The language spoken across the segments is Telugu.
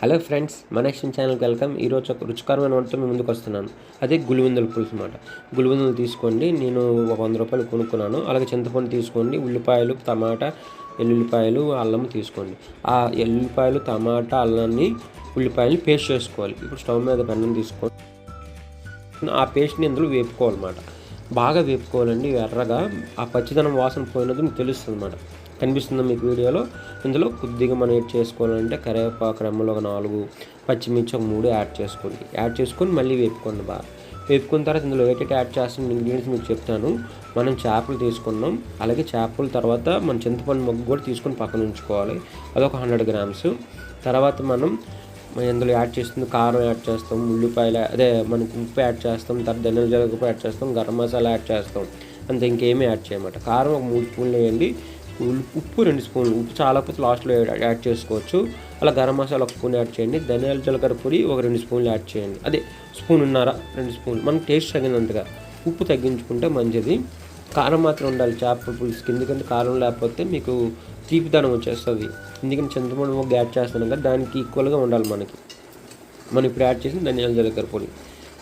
హలో ఫ్రెండ్స్ మనక్షన్ ఛానల్కి వెల్కమ్. ఈరోజు ఒక రుచికరమైన వంటతో మీ ముందుకు వస్తున్నాను. అదే గులివెందుల పులుసు అనమాట గులివెందులు తీసుకోండి నేను ఒక వంద రూపాయలు కొనుక్కున్నాను. అలాగే చింతపండు తీసుకోండి ఉల్లిపాయలు టమాటా ఎల్లుల్లిపాయలు అల్లం తీసుకోండి. ఆ ఎల్లుల్లిపాయలు టమాటా అల్లాన్ని ఉల్లిపాయలు పేస్ట్ చేసుకోవాలి. ఇప్పుడు స్టవ్ మీద పెన్నం తీసుకోండి ఆ పేస్ట్ని ఇందులో వేపుకోవాలన్నమాట. బాగా వేపుకోవాలండి ఎర్రగా. ఆ పచ్చిదనం వాసన పోయినది మీకు తెలుస్తుంది అనమాట కనిపిస్తుంది మీకు వీడియోలో. ఇందులో కొద్దిగా మనం యాడ్ చేసుకోవాలంటే కరివేపాకు రెమ్మలు ఒక నాలుగు పచ్చిమిర్చి ఒక మూడు యాడ్ చేసుకోండి. యాడ్ చేసుకొని మళ్ళీ వేపుకోండి బాగా. వేపుకున్న తర్వాత ఇందులో ఏటైతే యాడ్ చేస్తున్న ఇంగ్రీడియంట్స్ మీకు చెప్తాను. మనం చేపలు తీసుకున్నాం. అలాగే చేపల తర్వాత మన చింతపండు మొగ్గు కూడా తీసుకొని పక్కన ఉంచుకోవాలి. అదొక హండ్రెడ్ గ్రామ్స్. తర్వాత మనం ఇందులో యాడ్ చేస్తుంది కారం యాడ్ చేస్తాం ఉల్లిపాయలు అదే మనకు ఉప్పు యాడ్ చేస్తాం తర్వాత ధనియాల జీలకర్ర యాడ్ చేస్తాం గరం మసాలా యాడ్ చేస్తాం. అంతే ఇంకేమీ యాడ్ చేయమాట. కారం ఒక మూడు స్పూన్లు వేయండి. ఉప్పు రెండు స్పూన్లు. ఉప్పు చాలా పోతే లాస్ట్లో యాడ్ చేసుకోవచ్చు. అలా గరం మసాలా ఒక స్పూన్ యాడ్ చేయండి. ధనియాల జీలకర్ర పొడి ఒక రెండు స్పూన్లు యాడ్ చేయండి. అదే స్పూన్ ఉన్నారా? రెండు స్పూన్లు. మనకు టేస్ట్ తగినంతగా. ఉప్పు తగ్గించుకుంటే మంచిది. కారం మాత్రం ఉండాలి. చేపల పులుసుకి ఎందుకంటే కారం లేకపోతే మీకు తీపిదనం వచ్చేస్తుంది. ఎందుకంటే చింతపండు ఒక యాడ్ చేస్తున్నాం కదా దానికి ఈక్వల్గా ఉండాలి మనకి. మనం ఇప్పుడు యాడ్ చేసిన ధనియాల జీలకర్ర పొడి.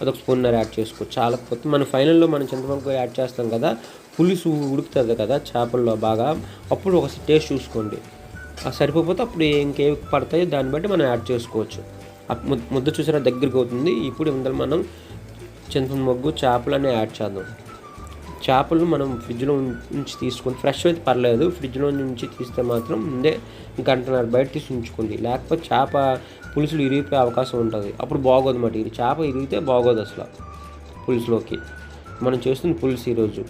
అదొక స్పూన్నర యాడ్ చేసుకోవచ్చు. చాలా కొత్త మనం ఫైనల్లో మనం చింతపండు యాడ్ చేస్తాం కదా పులుసు ఉడుకుతుంది కదా చేపల్లో బాగా అప్పుడు ఒక టేస్ట్ చూసుకోండి. సరిపోతే అప్పుడు ఇంకే పడతాయో దాన్ని బట్టి మనం యాడ్ చేసుకోవచ్చు. ముద్ద చూసిన దగ్గరికి అవుతుంది. ఇప్పుడు ఇందులో మనం చింతపండు మొగ్గు చేపలని యాడ్ చేద్దాం. చేపలు మనం ఫ్రిడ్జ్లో నుంచి తీసుకొని ఫ్రెష్ అయితే పర్లేదు. ఫ్రిడ్జ్లో నుంచి తీస్తే మాత్రం ముందే గంటన్నర బయట తీసి ఉంచుకోండి. లేకపోతే చేప పులుసులు ఇరిగిపోయే అవకాశం ఉంటుంది. అప్పుడు బాగోదు మాట. ఇది చేప ఇరిగితే బాగోదు అసలు పులుసులోకి. మనం చేస్తుంది పులుసు ఈరోజు.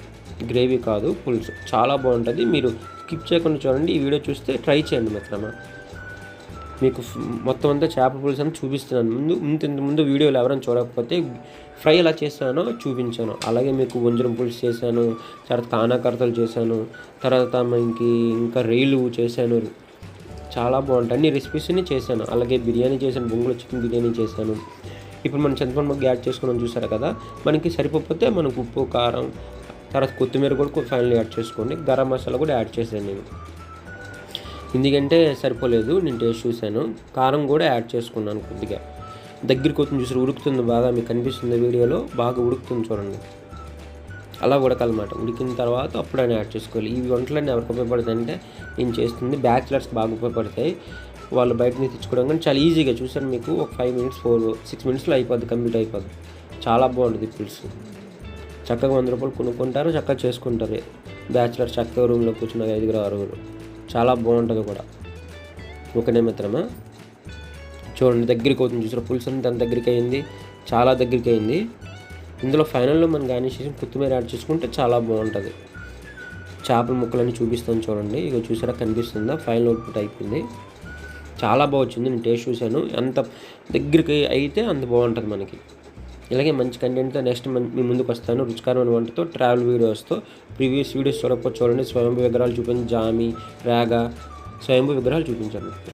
గ్రేవీ కాదు పులుసు. చాలా బాగుంటుంది. మీరు స్కిప్ చేయకుండా చూడండి. ఈ వీడియో చూస్తే ట్రై చేయండి మిత్రమా. మీకు మొత్తం అంతా చేప పులుసు అని చూపిస్తున్నాను. ముందు ఇంత ముందు వీడియోలు ఎవరైనా చూడకపోతే ఫ్రై ఎలా చేశానో చూపించాను. అలాగే మీకు వంజరం పులుసు చేశాను తర్వాత కానాకర్తలు చేశాను తర్వాత మనకి ఇంకా రైలు చేశాను. చాలా బాగుంటాయి. అన్ని రెసిపీస్ని చేశాను. అలాగే బిర్యానీ చేశాను బొంగులో చికెన్ బిర్యానీ చేశాను. ఇప్పుడు మనం చింతపండు మొగ్గు యాడ్ చేసుకున్నాం చూసారు కదా? మనకి సరిపోతే మనకు ఉప్పు కారం తర్వాత కొత్తిమీర కూడా ఫైనల్ యాడ్ చేసుకోండి. గరం మసాలా కూడా యాడ్ చేశాను నేను ఎందుకంటే సరిపోలేదు నేను టేస్ట్ చూశాను. కారం కూడా యాడ్ చేసుకున్నాను కొద్దిగా. దగ్గరికి వచ్చింది చూసి ఉడుకుతుంది బాగా మీకు కనిపిస్తుంది వీడియోలో? బాగా ఉడుకుతుంది చూడండి. అలా ఉడకాలన్నమాట. ఉడికిన తర్వాత అప్పుడైనా యాడ్ చేసుకోవాలి. ఈ వంటలన్నీ ఎవరికి ఉపయోగపడతాయి అంటే నేను చేస్తుంది బ్యాచిలర్స్ బాగా ఉపయోగపడతాయి. వాళ్ళు బయట నుంచి తెచ్చుకోవడం కానీ చాలా ఈజీగా చూసాను మీకు. ఒక ఫైవ్ మినిట్స్ ఫోర్ సిక్స్ మినిట్స్లో అయిపోద్ది కంప్లీట్ అయిపోద్ది. చాలా బాగుంటుంది పులుసు చక్కగా వంద రూపాయలు కొనుక్కుంటారు చక్కగా చేసుకుంటారు. బ్యాచిలర్ చక్కగా రూమ్లో కూర్చున్న ఐదుగురు ఆరుగురు. చాలా బాగుంటుంది కూడా. ఒకనే మిత్రమా? చూడండి దగ్గరికి అవుతుంది చూసారు పులుసు అంతా దాని దగ్గరికి అయింది. చాలా దగ్గరికి అయింది. ఇందులో ఫైనల్లో మనం గార్నిష్ చేసి కొత్తిమీర యాడ్ చేసుకుంటే చాలా బాగుంటుంది. చేపల ముక్కలన్నీ చూపిస్తాను చూడండి. ఇక చూసారా కనిపిస్తుందా? ఫైనల్ అవుట్పుట్ అయిపోయింది. చాలా బాగా వచ్చింది. నేను టేస్ట్ చూశాను. ఎంత దగ్గరికి అయితే అంత బాగుంటుంది మనకి. ఇలాగే మంచి కంటెంట్తో నెక్స్ట్ మీ ముందుకు వస్తాను. రుచికరమైన వంటతో ట్రావెల్ వీడియోస్తో ప్రీవియస్ వీడియోస్ చూడకపోతే చూడండి. స్వయంభూ విగ్రహాలు చూపించి జామి రాగా స్వయంభూ విగ్రహాలు చూపించండి.